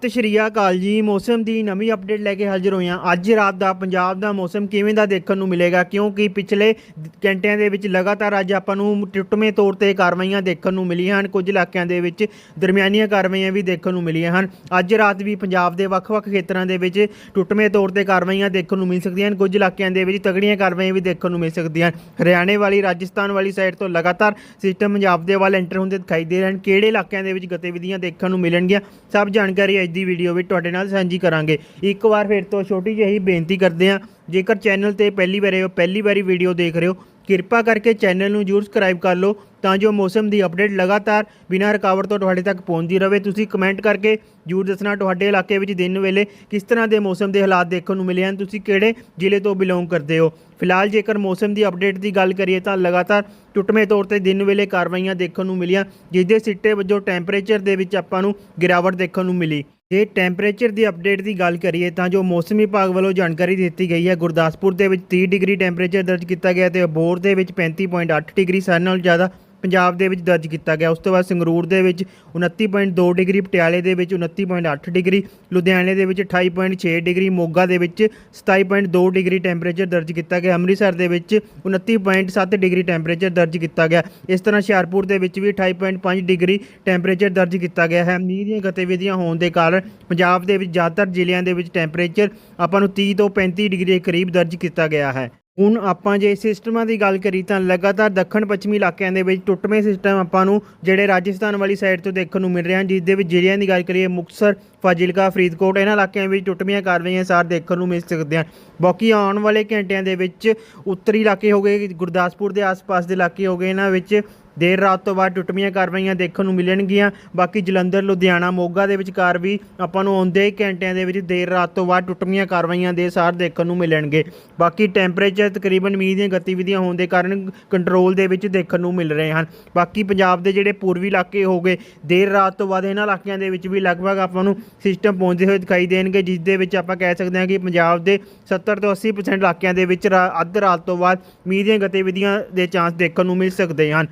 ਸਤਿ ਸ਼੍ਰੀ ਅਕਾਲ ਜੀ। ਮੌਸਮ ਦੀ ਨਵੀਂ ਅਪਡੇਟ ਲੈ ਕੇ ਹਾਜ਼ਰ ਹੋਏ ਹਾਂ। ਅੱਜ ਰਾਤ ਦਾ ਪੰਜਾਬ ਦਾ ਮੌਸਮ ਕਿਵੇਂ ਦਾ ਦੇਖਣ ਨੂੰ ਮਿਲੇਗਾ? ਕਿਉਂਕਿ ਪਿਛਲੇ ਘੰਟਿਆਂ ਦੇ ਵਿੱਚ ਲਗਾਤਾਰ ਅੱਜ ਆਪਾਂ ਨੂੰ ਟੁੱਟਵੇਂ ਤੌਰ ਤੇ ਕਾਰਵਾਈਆਂ ਦੇਖਣ ਨੂੰ ਮਿਲੀਆਂ ਹਨ। ਕੁਝ ਇਲਾਕਿਆਂ ਦੇ ਵਿੱਚ ਦਰਮਿਆਨੀਆਂ ਕਾਰਵਾਈਆਂ ਵੀ ਦੇਖਣ ਨੂੰ ਮਿਲੀਆਂ ਹਨ। ਅੱਜ ਰਾਤ ਵੀ ਪੰਜਾਬ ਦੇ ਵੱਖ-ਵੱਖ ਖੇਤਰਾਂ ਦੇ ਵਿੱਚ ਟੁੱਟਵੇਂ ਤੌਰ ਤੇ ਕਾਰਵਾਈਆਂ ਦੇਖਣ ਨੂੰ ਮਿਲ ਸਕਦੀਆਂ ਹਨ। ਕੁਝ ਇਲਾਕਿਆਂ ਦੇ ਵਿੱਚ ਤਗੜੀਆਂ ਕਾਰਵਾਈਆਂ ਵੀ ਦੇਖਣ ਨੂੰ ਮਿਲ ਸਕਦੀਆਂ ਹਨ। ਹਰਿਆਣੇ ਵਾਲੀ, ਰਾਜਸਥਾਨ ਵਾਲੀ ਸਾਈਡ ਤੋਂ ਲਗਾਤਾਰ ਸਿਸਟਮ ਪੰਜਾਬ ਦੇ ਵੱਲ ਐਂਟਰ ਹੁੰਦੇ ਦਿਖਾਈ ਦੇ ਰਹੇ ਹਨ। ਕਿਹੜੇ ਇਲਾਕਿਆਂ ਦੇ ਵਿੱਚ ਗਤੀਵਿਧੀਆਂ ਦੇਖਣ ਨੂੰ ਮਿਲਣਗੀਆਂ? ਸਭ ਜਾਣਕਾਰੀ ਅੱਜ ਦੀ ਵੀਡੀਓ ਵਿੱਚ ਤੁਹਾਡੇ ਨਾਲ ਸਾਂਝੀ ਕਰਾਂਗੇ। ਇੱਕ ਵਾਰ ਫਿਰ ਤੋਂ ਛੋਟੀ ਜਿਹੀ ਬੇਨਤੀ ਕਰਦੇ ਹਾਂ, ਜੇਕਰ ਚੈਨਲ ਤੇ ਪਹਿਲੀ ਵਾਰ ਹੋ, ਪਹਿਲੀ ਵਾਰੀ ਵੀਡੀਓ ਦੇਖ ਰਹੇ ਹੋ, ਕਿਰਪਾ ਕਰਕੇ ਚੈਨਲ ਨੂੰ ਜਰੂਰ ਸਬਸਕ੍ਰਾਈਬ ਕਰ ਲਓ, ਤਾਂ ਜੋ ਮੌਸਮ ਦੀ ਅਪਡੇਟ ਲਗਾਤਾਰ ਬਿਨਾਂ ਰੁਕਾਵਟ ਤੋਂ ਤੁਹਾਡੇ ਤੱਕ ਪਹੁੰਚਦੀ ਰਹੇ। ਤੁਸੀਂ ਕਮੈਂਟ ਕਰਕੇ ਜਰੂਰ ਦੱਸਣਾ ਤੁਹਾਡੇ ਇਲਾਕੇ ਵਿੱਚ ਦਿਨ ਵੇਲੇ ਕਿਸ ਤਰ੍ਹਾਂ ਦੇ ਮੌਸਮ ਦੇ ਹਾਲਾਤ ਦੇਖਣ ਨੂੰ ਮਿਲੇ ਹਨ, ਤੁਸੀਂ ਕਿਹੜੇ ਜ਼ਿਲ੍ਹੇ ਤੋਂ ਬਿਲੋਂਗ ਕਰਦੇ ਹੋ। ਫਿਲਹਾਲ ਜੇਕਰ ਮੌਸਮ ਦੀ ਅਪਡੇਟ ਦੀ ਗੱਲ ਕਰੀਏ, ਤਾਂ ਲਗਾਤਾਰ ਟੁੱਟਵੇਂ ਤੌਰ ਤੇ ਦਿਨ ਵੇਲੇ ਕਾਰਵਾਈਆਂ ਦੇਖਣ ਨੂੰ ਮਿਲੀਆਂ, ਜਿਸ ਦੇ ਸਿੱਟੇ ਵਜੋਂ ਟੈਂਪਰੇਚਰ ਦੇ ਵਿੱਚ ਆਪਾਂ ਨੂੰ ਗਿਰਾਵਟ ਦੇਖਣ ਨੂੰ ਮਿਲੀ। ਜੇ ਟੈਂਪਰੇਚਰ ਦੀ ਅਪਡੇਟ ਦੀ ਗੱਲ ਕਰੀਏ ਤਾਂ ਜੋ ਮੌਸਮ ਵਿਭਾਗ ਵੱਲੋਂ ਜਾਣਕਾਰੀ ਦਿੱਤੀ ਗਈ ਹੈ, ਗੁਰਦਾਸਪੁਰ ਦੇ ਵਿੱਚ 30 ਡਿਗਰੀ ਟੈਂਪਰੇਚਰ ਦਰਜ ਕੀਤਾ ਗਿਆ ਤੇ ਅਬੋਹਰ ਦੇ ਵਿੱਚ 35.8 ਡਿਗਰੀ ਸਾਰਿਆਂ ਨਾਲੋਂ ਜ਼ਿਆਦਾ ਪੰਜਾਬ ਦੇ ਵਿੱਚ ਦਰਜ ਕੀਤਾ ਗਿਆ। ਉਸ ਤੋਂ ਬਾਅਦ ਸੰਗਰੂਰ ਦੇ ਵਿੱਚ 29.2 ਡਿਗਰੀ, ਪਟਿਆਲੇ ਦੇ ਵਿੱਚ 29.8 ਡਿਗਰੀ, ਲੁਧਿਆਣੇ ਦੇ ਵਿੱਚ 28.6 ਡਿਗਰੀ, ਮੋਗਾ ਦੇ ਵਿੱਚ 27.2 ਡਿਗਰੀ ਟੈਂਪਰੇਚਰ ਦਰਜ ਕੀਤਾ ਗਿਆ। ਅੰਮ੍ਰਿਤਸਰ ਦੇ ਵਿੱਚ 29.7 ਡਿਗਰੀ ਟੈਂਪਰੇਚਰ ਦਰਜ ਕੀਤਾ ਗਿਆ। ਇਸ ਤਰ੍ਹਾਂ ਹੁਸ਼ਿਆਰਪੁਰ ਦੇ ਵਿੱਚ ਵੀ 28.5 ਡਿਗਰੀ ਟੈਂਪਰੇਚਰ ਦਰਜ ਕੀਤਾ ਗਿਆ ਹੈ। ਮੀਂਹ ਦੀਆਂ ਗਤੀਵਿਧੀਆਂ ਹੋਣ ਦੇ ਕਾਰਨ ਪੰਜਾਬ ਦੇ ਵਿੱਚ ਜ਼ਿਆਦਾਤਰ ਜ਼ਿਲ੍ਹਿਆਂ ਦੇ ਵਿੱਚ ਟੈਂਪਰੇਚਰ ਆਪਾਂ ਨੂੰ 30 ਤੋਂ 35 ਡਿਗਰੀ ਦੇ ਕਰੀਬ ਦਰਜ ਕੀਤਾ ਗਿਆ ਹੈ। ਹੁਣ ਆਪਾਂ ਜੇ ਸਿਸਟਮਾਂ ਦੀ ਗੱਲ ਕਰੀ ਤਾਂ ਲਗਾਤਾਰ ਦੱਖਣ ਪੱਛਮੀ ਇਲਾਕਿਆਂ ਦੇ ਵਿੱਚ ਟੁੱਟਵੇਂ ਸਿਸਟਮ ਆਪਾਂ ਨੂੰ ਜਿਹੜੇ ਰਾਜਸਥਾਨ ਵਾਲੀ ਸਾਈਡ ਤੋਂ ਦੇਖਣ ਨੂੰ ਮਿਲ ਰਹੇ ਹਨ ਜਿਸ ਦੇ ਵਿੱਚ ਜ਼ਿਲ੍ਹਿਆਂ ਦੀ ਗੱਲ ਕਰੀਏ ਮੁਕਤਸਰ, ਫਾਜ਼ਿਲਕਾ, ਫਰੀਦਕੋਟ, ਇਹਨਾਂ ਇਲਾਕਿਆਂ ਵਿੱਚ ਟੁੱਟਵੀਆਂ ਕਾਰਵਾਈਆਂ ਸਾਰ ਦੇਖਣ ਨੂੰ ਮਿਲ ਸਕਦੀਆਂ ਬਾਕੀ ਆਉਣ ਵਾਲੇ ਘੰਟਿਆਂ ਦੇ ਵਿੱਚ ਉੱਤਰੀ ਇਲਾਕੇ ਹੋ ਗਏ, ਗੁਰਦਾਸਪੁਰ ਦੇ ਆਸ-ਪਾਸ ਦੇ ਇਲਾਕੇ ਹੋ ਗਏ, ਇਹਨਾਂ ਵਿੱਚ ਦੇਰ ਰਾਤ ਤੋਂ ਬਾਅਦ ਟੁੱਟਵੀਆਂ ਕਾਰਵਾਈਆਂ ਦੇਖਣ ਨੂੰ ਮਿਲਣਗੀਆਂ। ਬਾਕੀ ਜਲੰਧਰ, ਲੁਧਿਆਣਾ, ਮੋਗਾ ਦੇ ਵਿਚਕਾਰ ਵੀ ਆਪਾਂ ਨੂੰ ਆਉਂਦੇ ਹੀ ਘੰਟਿਆਂ ਦੇ ਵਿੱਚ ਦੇਰ ਰਾਤ ਤੋਂ ਬਾਅਦ ਟੁੱਟਵੀਆਂ ਕਾਰਵਾਈਆਂ ਦੇ ਸਾਰ ਦੇਖਣ ਨੂੰ ਮਿਲਣਗੇ। ਬਾਕੀ ਟੈਂਪਰੇਚਰ ਤਕਰੀਬਨ ਮੀਂਹ ਦੀਆਂ ਗਤੀਵਿਧੀਆਂ ਹੋਣ ਦੇ ਕਾਰਨ ਕੰਟਰੋਲ ਦੇ ਵਿੱਚ ਦੇਖਣ ਨੂੰ ਮਿਲ ਰਹੇ ਹਨ। ਬਾਕੀ ਪੰਜਾਬ ਦੇ ਜਿਹੜੇ ਪੂਰਬੀ ਇਲਾਕੇ ਹੋ ਗਏ, ਦੇਰ ਰਾਤ ਤੋਂ ਬਾਅਦ ਇਹਨਾਂ ਇਲਾਕਿਆਂ ਦੇ ਵਿੱਚ ਵੀ ਲਗਭਗ ਆਪਾਂ ਨੂੰ ਸਿਸਟਮ ਪਹੁੰਚਦੇ ਹੋਏ ਦਿਖਾਈ ਦੇਣਗੇ, ਜਿਸ ਦੇ ਵਿੱਚ ਆਪਾਂ ਕਹਿ ਸਕਦੇ ਹਾਂ ਕਿ ਪੰਜਾਬ ਦੇ 70 ਤੋਂ 80% ਇਲਾਕਿਆਂ ਦੇ ਵਿੱਚ ਰਾ- ਅੱਧ ਰਾਤ ਤੋਂ ਬਾਅਦ ਮੀਂਹ ਦੀਆਂ ਗਤੀਵਿਧੀਆਂ ਦੇ ਚਾਂਸ ਦੇਖਣ ਨੂੰ ਮਿਲ ਸਕਦੇ ਹਨ।